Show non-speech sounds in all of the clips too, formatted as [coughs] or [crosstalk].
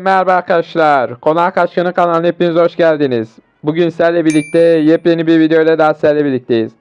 Merhaba arkadaşlar. Konak Kaçkanı kanalına hepiniz hoş geldiniz. Bugün sizlerle birlikte yepyeni bir video ile daha sizlerle birlikteyiz.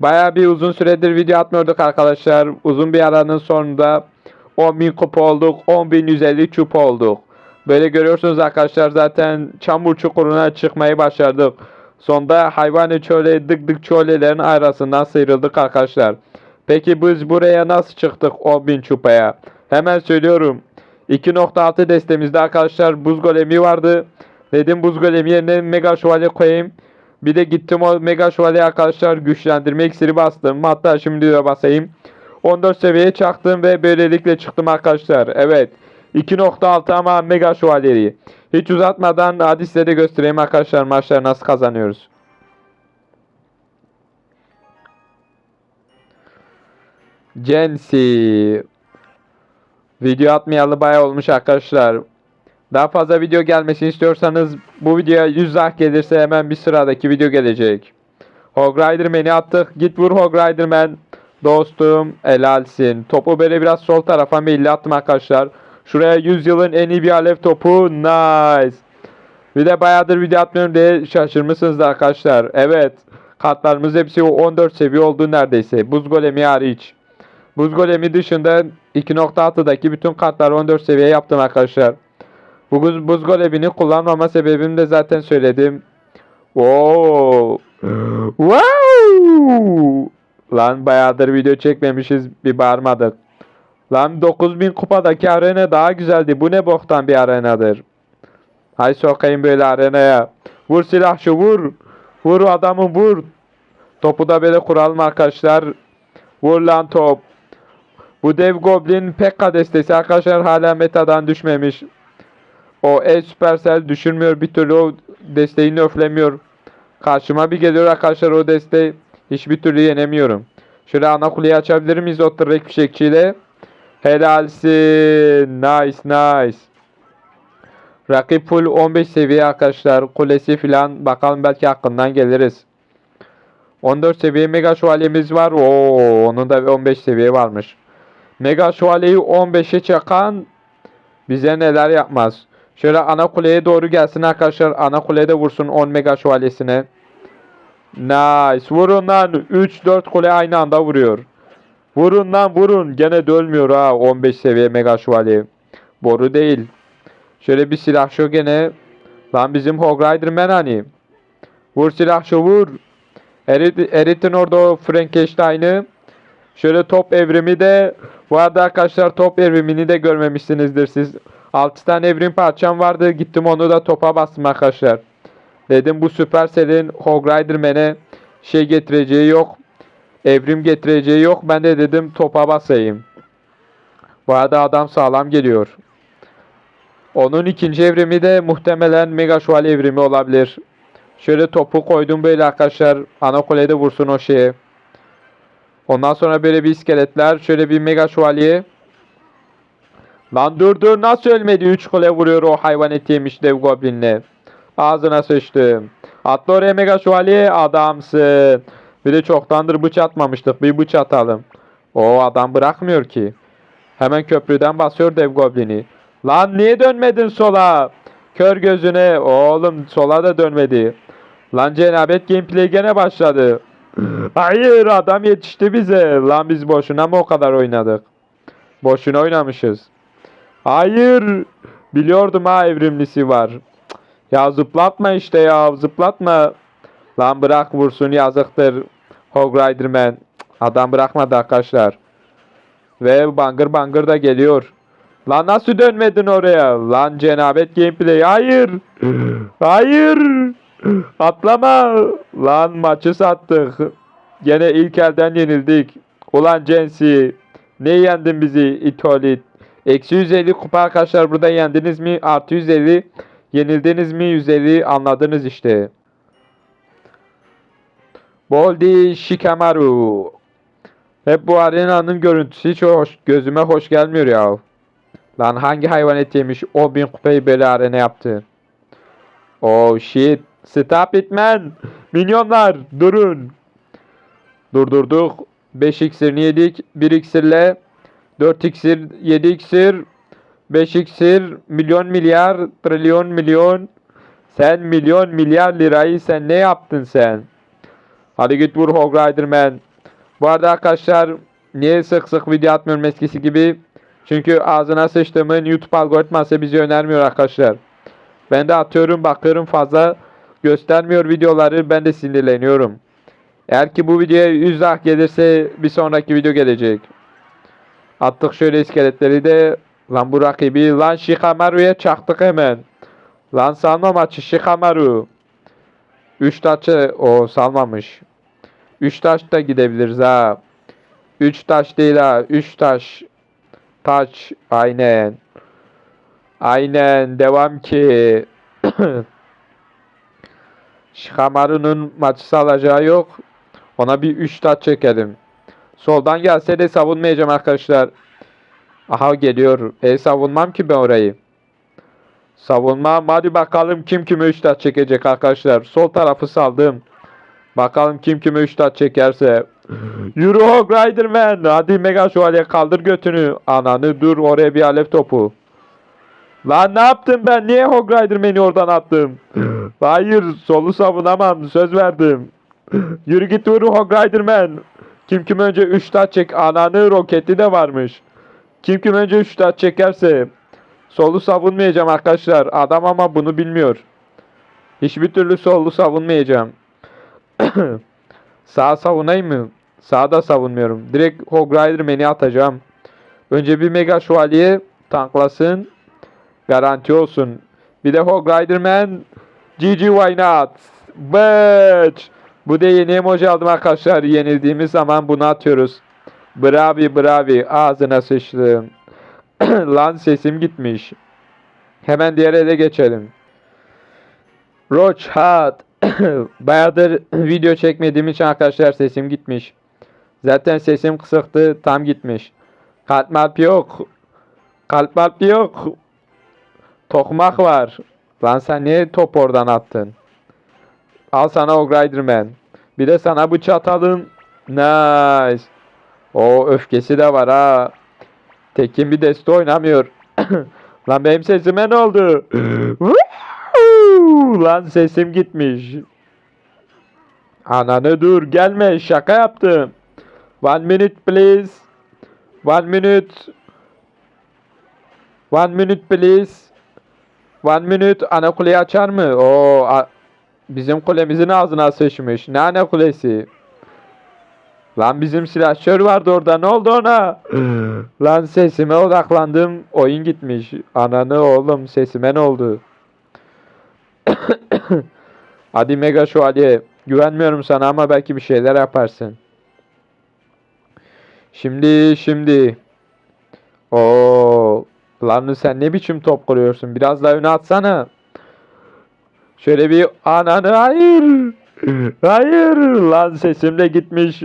Baya bir uzun süredir video atmıyorduk arkadaşlar. Uzun bir aranın sonunda 10.000 kupa olduk. 10.150 çup olduk. Böyle görüyorsunuz arkadaşlar zaten çamur çukuruna çıkmayı başardık. Sonda hayvanı çöle dık dık çölelerin arasından sıyrıldık arkadaşlar. Peki biz buraya nasıl çıktık 10.000 çupaya? Hemen söylüyorum. 2.6 destemizde arkadaşlar buz golemi vardı. Dedim buz golemi yerine mega şövalye koyayım. Bir de gittim o mega şövalye arkadaşlar güçlendirme iksiri bastım. Hatta şimdi de basayım. 14 seviyeye çaktım ve böylelikle çıktım arkadaşlar. Evet. 2.6 ama mega şövalyeyi. Hiç uzatmadan hadi size de göstereyim arkadaşlar maçları nasıl kazanıyoruz. Jensi. Video atmayalı bayağı olmuş arkadaşlar. Daha fazla video gelmesini istiyorsanız bu videoya 100 like gelirse hemen bir sıradaki video gelecek. Hog Riderman'i attık. Git vur Hog Riderman. Dostum helalsin. Topu böyle biraz sol tarafa meyilli attım arkadaşlar. Şuraya 100 yılın en iyi bir alev topu. Nice. Bir de bayağıdır video atmıyorum diye şaşırmışsınız da arkadaşlar. Evet. Kartlarımız hepsi 14 seviye oldu neredeyse. Buz golemi hariç. Buz golemi dışında 2.6'daki bütün kartları 14 seviye yaptım arkadaşlar. Bu buz, golemini kullanmama sebebimi de zaten söyledim. Oo. wow! Lan bayağıdır video çekmemişiz bir bağırmadık. Lan 9000 kupadaki arena daha güzeldi. Bu ne boktan bir arenadır. Hay sokayım böyle arenaya. Vur silahçı vur. Vur adamı vur. Topu da böyle kuralım arkadaşlar. Vur lan top. Bu dev goblin Pekka destesi arkadaşlar hala metadan düşmemiş. O e Supercell düşürmüyor bir türlü o desteği nerflemiyor. Karşıma bir geliyor arkadaşlar o desteği hiçbir türlü yenemiyorum. Şöyle ana kuleyi açabilir miyiz o tırrek fişekçiyle? Helalsin. Nice nice. Rakip full 15 seviye arkadaşlar. Kulesi filan bakalım belki hakkından geliriz. 14 seviye mega şövalyemiz var. Oo, onun da 15 seviye varmış. Mega şövalyeyi 15'e çakan bize neler yapmaz. Şöyle ana kuleye doğru gelsin arkadaşlar. Ana kulede vursun 10 mega şövalyesine. Nice. Vurun lan. 3-4 kule aynı anda vuruyor. Vurun lan vurun. Gene dölmüyor ha 15 seviye mega şövalye. Boru değil. Şöyle bir silah şu gene. Lan bizim Hog Riderman hani. Vur silah şu vur. Erit, eritin orada Frankenstein'ı. Şöyle top evrimi de bu arada arkadaşlar top evrimini de görmemişsinizdir siz. 6 tane evrim parçam vardı. Gittim onu da topa bastım arkadaşlar. Dedim bu Supercell'in Hog Riderman'e şey getireceği yok. Evrim getireceği yok. Ben de dedim topa basayım. Bu arada adam sağlam geliyor. Onun ikinci evrimi de muhtemelen Mega Şövalye evrimi olabilir. Şöyle topu koydum böyle arkadaşlar. Ana kulede vursun o şeye. Ondan sonra böyle bir iskeletler. Şöyle bir mega şövalye. Lan dur dur nasıl ölmedi? 3 kule vuruyor o hayvan eti yemiş dev goblinle. Ağzına sıçtım. Atla oraya mega şövalye adamsın. Bir de çoktandır bıç atmamıştık. Bir bıç atalım. O adam bırakmıyor ki. Hemen köprüden basıyor dev goblini. Lan niye dönmedin sola? Kör gözüne. Oğlum sola da dönmedi. Lan cenabet gameplay gene başladı. Hayır adam yetişti bize. Lan biz boşuna mı o kadar oynadık? Boşuna oynamışız. Hayır. Biliyordum ha evrimlisi var. Ya zıplatma işte ya zıplatma. Lan bırak vursun yazıktır. Hog Riderman. Adam bırakmadı arkadaşlar. Ve bangır bangır da geliyor. Lan nasıl dönmedin oraya? Lan cenabet gameplay. Hayır. Hayır. Atlama. Lan maçı sattık. Gene ilk elden yenildik. Ulan Censi. Ne yendin bizi itolit? Eksi 150 kupa arkadaşlar burada yendiniz mi? Artı 150. Yenildiniz mi? 150 anladınız işte. Boldi Shikamaru. Hep bu arenanın görüntüsü hiç hoş, gözüme hoş gelmiyor ya. Lan hangi hayvan et yemiş o bin kupayı böyle arena yaptı. Oh shit. Stop it man. Minyonlar durun. Durdurduk. 5 iksirini yedik. 1 iksirle 4 iksir 7 iksir 5 iksir, milyon milyar, trilyon milyon. Sen milyon milyar lirayı sen ne yaptın sen? Hadi git vur Hog Riderman. Bu arada arkadaşlar niye sık sık video atmıyorum eskisi gibi? Çünkü ağzına sıçtığımın YouTube algoritması bizi önermiyor arkadaşlar. Ben de atıyorum bakıyorum fazla göstermiyor videoları ben de sinirleniyorum. Eğer ki bu videoya 100 like gelirse bir sonraki video gelecek. Attık şöyle iskeletleri de lan bu rakibi lan Shikamaru'ya çaktık hemen. Lan salma maçı Shikamaru. 3 taçı o salmamış. 3 taş da gidebiliriz ha. 3 taş değil ha. 3 taş. Taç. Aynen. Aynen. Devam ki. [clears throat] Shikamaru'nun maçı salacağı yok. Ona bir 3 taç çekelim. Soldan gelse de savunmayacağım arkadaşlar. Aha geliyor. E savunmam ki ben orayı. Savunmam. Hadi bakalım kim kime 3 taç çekecek arkadaşlar. Sol tarafı saldım. Bakalım kim kime 3 taç çekerse. [laughs] Yürü Hog Riderman. Hadi Mega Şövalye kaldır götünü. Ananı dur oraya bir alev topu. Lan ne yaptım ben? Niye Hog Riderman'i oradan attım? Hayır solu savunamam. Söz verdim. Yürü git vur Hog Riderman. Kim kim önce 3 taç çek. Ananı roketi de varmış. Kim kim önce 3 taç çekerse. Solu savunmayacağım arkadaşlar. Adam ama bunu bilmiyor. Hiçbir türlü solu savunmayacağım. [clears throat] Sağ savunayım mı? Sağda savunmuyorum. Direkt Hog Riderman'i atacağım. Önce bir Mega Şövalye tanklasın. Garanti olsun. Bir de Hog Riderman. GG why not? Bitch. Bu da yeni emoji aldım arkadaşlar. Yenildiğimiz zaman bunu atıyoruz. Bravi bravi. Ağzına sıçtım. [clears throat] Lan sesim gitmiş. Hemen diğer ele geçelim. Roach Hat. [clears throat] Bayağıdır video çekmediğim için arkadaşlar sesim gitmiş. Zaten sesim kısıktı tam gitmiş. Kalp malp yok. Kalp malp yok. Tokmak var. Lan sen niye top oradan attın? Al sana o Riderman. Bir de sana bu çatalın. Nice. O öfkesi de var ha. Tekin bir deste oynamıyor. [coughs] Lan benim sesime ne oldu? [coughs] Lan sesim gitmiş. Ananı dur gelme şaka yaptım. One minute please. One minute. One minute please. One minute ana kuleyi açar mı? O bizim kulemizin ağzına sıçmış. Ne ana kulesi? Lan bizim silahşör vardı orada ne oldu ona? Lan sesime odaklandım oyun gitmiş. Ananı oğlum sesime ne oldu? [coughs] Hadi Mega Şövalye. Güvenmiyorum sana ama belki bir şeyler yaparsın. Şimdi şimdi. Oo, lan sen ne biçim top kuruyorsun? Biraz daha öne atsana. Şöyle bir ananı hayır. Hayır lan sesim de gitmiş.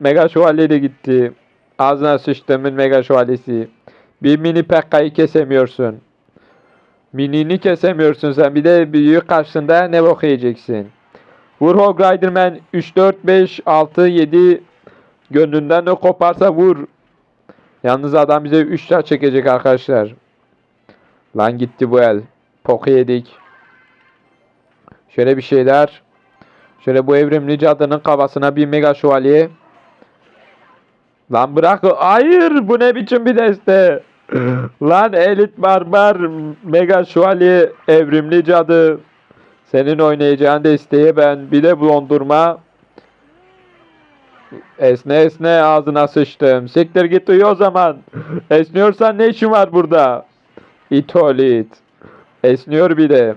Mega Şövalye de gitti. Ağzına sıçtığımın Mega Şövalyesi. Bir mini Pekka'yı kesemiyorsun. Minini kesemiyorsun sen. Bir de büyük karşısında ne bok. Vur Hog Riderman 3, 4, 5, 6, 7 gönlünden ne koparsa vur. Yalnız adam bize 3 taş çekecek arkadaşlar. Lan gitti bu el. Poku yedik. Şöyle bir şeyler. Şöyle bu evrimli cadının kafasına bir mega şövalye. Lan bırak. Hayır bu ne biçim bir deste. [clears throat] Lan elit barbar mega şövalye evrimli cadı. Senin oynayacağın desteğe ben bir de dondurma. Esne esne ağzına sıçtım. Siktir git uyu o zaman. Esniyorsan ne işin var burada? İtolit. Esniyor bir de.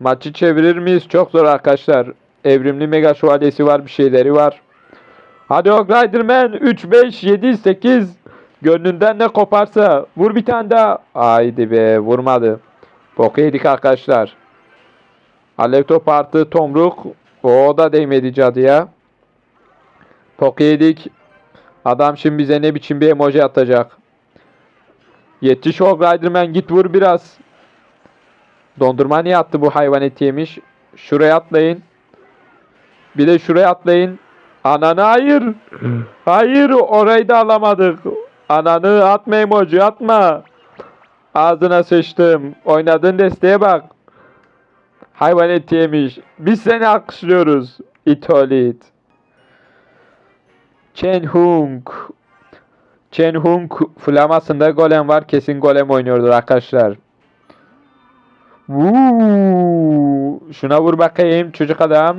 Maçı çevirir miyiz? Çok zor arkadaşlar. Evrimli mega şövalyesi var bir şeyleri var. Hadi Hog Riderman 3, 5, 7, 8. Gönlünden ne koparsa. Vur bir tane daha. Haydi be vurmadı. Boku yedik arkadaşlar. Alev top artı tomruk. O da değmedi cadıya. Poke yedik. Adam şimdi bize ne biçim bir emoji atacak. Yetiş Hog Riderman git vur biraz. Dondurma niye attı bu hayvan eti yemiş? Şuraya atlayın. Bir de şuraya atlayın. Ananı hayır. [clears throat] Hayır orayı da alamadık. Ananı atma emoji atma. Ağzına sıçtım. Oynadığın desteğe bak. Hayvan eti yemiş. Biz seni alkışlıyoruz. İtolit. Chen Hung. Chen Hung flamasında golem var. Kesin golem oynuyordur arkadaşlar. Vuu. Şuna vur bakayım çocuk adam.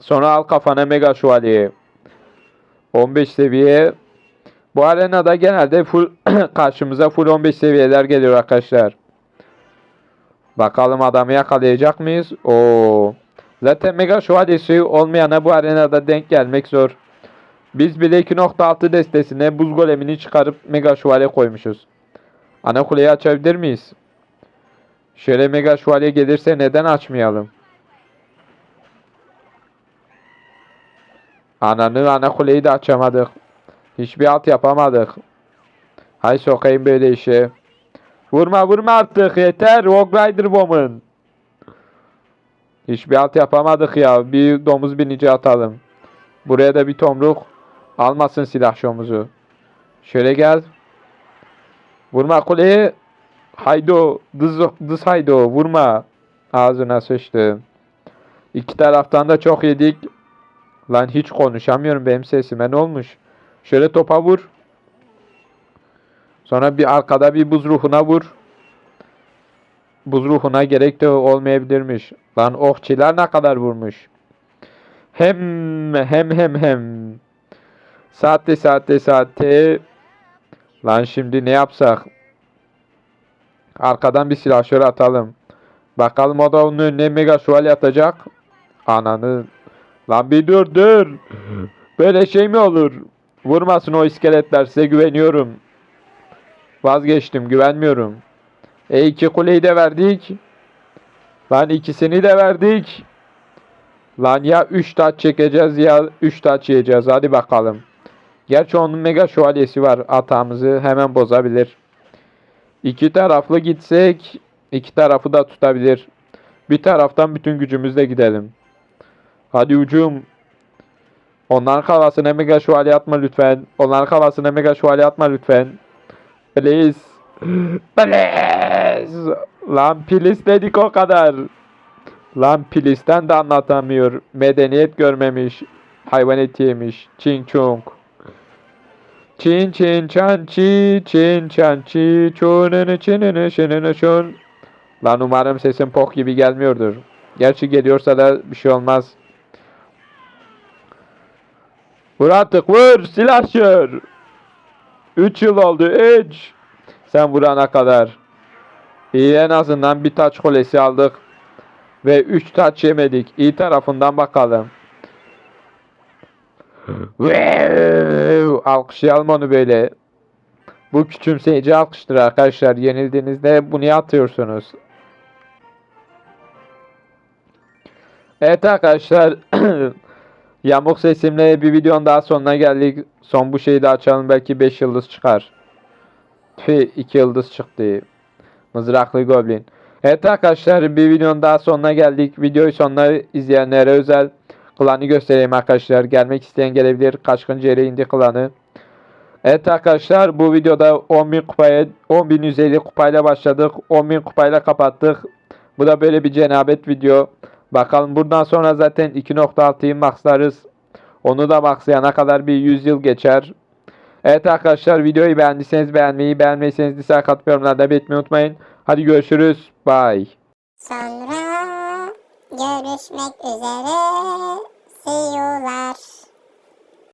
Sonra al kafana mega şövalye. 15 seviye. Bu arenada genelde full [coughs] karşımıza full 15 seviyeler geliyor arkadaşlar. Bakalım adamı yakalayacak mıyız? Oo. Zaten mega şövalyesi olmayana bu arenada denk gelmek zor. Biz bile 2.6 destesine buz golemini çıkarıp mega şövalye koymuşuz. Ana kuleyi açabilir miyiz? Şöyle mega şövalye gelirse neden açmayalım? Ananı ana kuleyi de açamadık. Hiçbir alt yapamadık. Hay sokayım böyle işe. Vurma vurma artık yeter. Rogue Rider Woman. Hiçbir alt yapamadık ya. Bir domuz binici atalım. Buraya da bir tomruk. Almasın silah şomuzu. Şöyle gel. Vurma kuleye. Haydo. Dız, dız haydo. Vurma. Ağzına sıçtı. İki taraftan da çok yedik. Lan hiç konuşamıyorum benim sesime ne olmuş? Şöyle topa vur. Sonra bir arkada bir buz ruhuna vur. Buz ruhuna gerek de olmayabilirmiş. Lan okçiler ne kadar vurmuş. Hem hem hem hem. Saatte saatte saatte. Lan şimdi ne yapsak? Arkadan bir silahşör atalım. Bakalım o da onun önüne mega şövalye atacak. Ananı. Lan bir dur dur. Böyle şey mi olur? Vurmasın o iskeletler size güveniyorum. Vazgeçtim güvenmiyorum. E iki kuleyi de verdik. Lan ikisini de verdik. Lan ya 3 taç çekeceğiz ya 3 taç yiyeceğiz. Hadi bakalım. Gerçi onun mega şövalyesi var. Atağımızı hemen bozabilir. İki taraflı gitsek iki tarafı da tutabilir. Bir taraftan bütün gücümüzle gidelim. Hadi ucum. Onların kafasına mega şövalye atma lütfen. Onların kafasına mega şövalye atma lütfen. Please. [gasps] Please. Lan please dedik o kadar. Lan please'den de anlatamıyor. Medeniyet görmemiş. Hayvan eti yemiş. Çin çong. Çin çin çan çi çin çan çi çununu çinini şinini şun. Lan umarım sesim pok gibi gelmiyordur. Gerçi geliyorsa da bir şey olmaz. Vur artık vur silahşör. 3 yıl oldu 3. Sen vurana kadar. İyi en azından bir taç kolesi aldık. Ve 3 taç yemedik. İyi tarafından bakalım. Alkışlayalım onu böyle. Bu küçümseyici alkıştır arkadaşlar. Yenildiğinizde bunu atıyorsunuz. Evet arkadaşlar. [clears throat] Yamuk sesimle bir videonun daha sonuna geldik. Son bu şeyi de açalım. Belki 5 yıldız çıkar. Tüh 2 yıldız çıktı. Mızraklı Goblin. Evet arkadaşlar bir videonun daha sonuna geldik. Videoyu sonuna izleyenlere özel klanı göstereyim arkadaşlar. Gelmek isteyen gelebilir. Kaçkıncı yere indi klanı. Evet arkadaşlar bu videoda 10.000 kupaya 10.150 kupayla başladık. 10.000 kupayla kapattık. Bu da böyle bir cenabet video. Bakalım buradan sonra zaten 2.6'yı maxlarız. Onu da maxlayana kadar bir 100 yıl geçer. Evet arkadaşlar videoyu beğendiyseniz beğenmeyi, beğenmeyseniz dislike atıp yorumlarda belirtmeyi unutmayın. Hadi görüşürüz. Bye. Sonra görüşmek üzere. See you'lar.